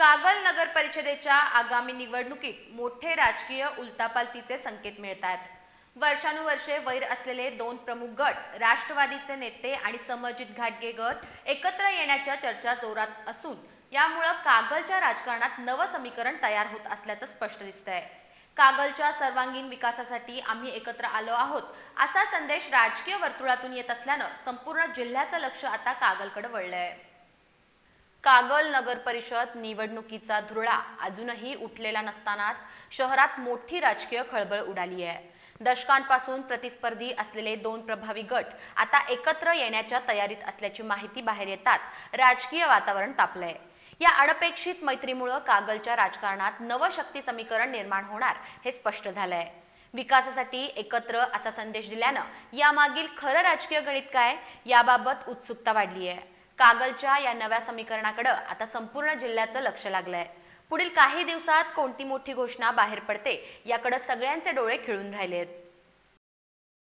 कागल नगर परिषदेच्या आगामी निवडणुकीत मोठे राजकीय उलतापालतीचे संकेत मिळत आहेत वर्षानुवर्षे वैर असलेले दोन प्रमुख गट राष्ट्रवादीचे नेते आणि समर्जित घाटगे गट एकत्र येण्याच्या चर्चा जोरात असून यामुळं कागलच्या राजकारणात नवं समीकरण तयार होत असल्याचं स्पष्ट दिसतंय. कागलच्या सर्वांगीण विकासासाठी आम्ही एकत्र आलो आहोत असा संदेश राजकीय वर्तुळातून येत असल्यानं संपूर्ण जिल्ह्याचं लक्ष आता कागलकडे वळलंय. कागल नगर परिषद निवडणुकीचा धुरळा अजूनही उठलेला नसतानाच शहरात मोठी राजकीय खळबळ उडाली आहे. दशकांपासून प्रतिस्पर्धी असलेले दोन प्रभावी गट आता एकत्र येण्याच्या तयारीत असल्याची माहिती बाहेर येताच राजकीय वातावरण तापलंय. या अनपेक्षित मैत्रीमुळं कागलच्या राजकारणात नवशक्ती समीकरण निर्माण होणार हे स्पष्ट झालंय. विकासासाठी एकत्र असा संदेश दिल्यानं यामागील खरं राजकीय गणित काय? याबाबत उत्सुकता वाढली आहे कागलच्या या नव्या समीकरणाकडे आता संपूर्ण जिल्ह्याचं लक्ष लागलंय. पुढील काही दिवसात कोणती मोठी घोषणा बाहेर पडते याकडे सगळ्यांचे डोळे खिळून राहिलेत.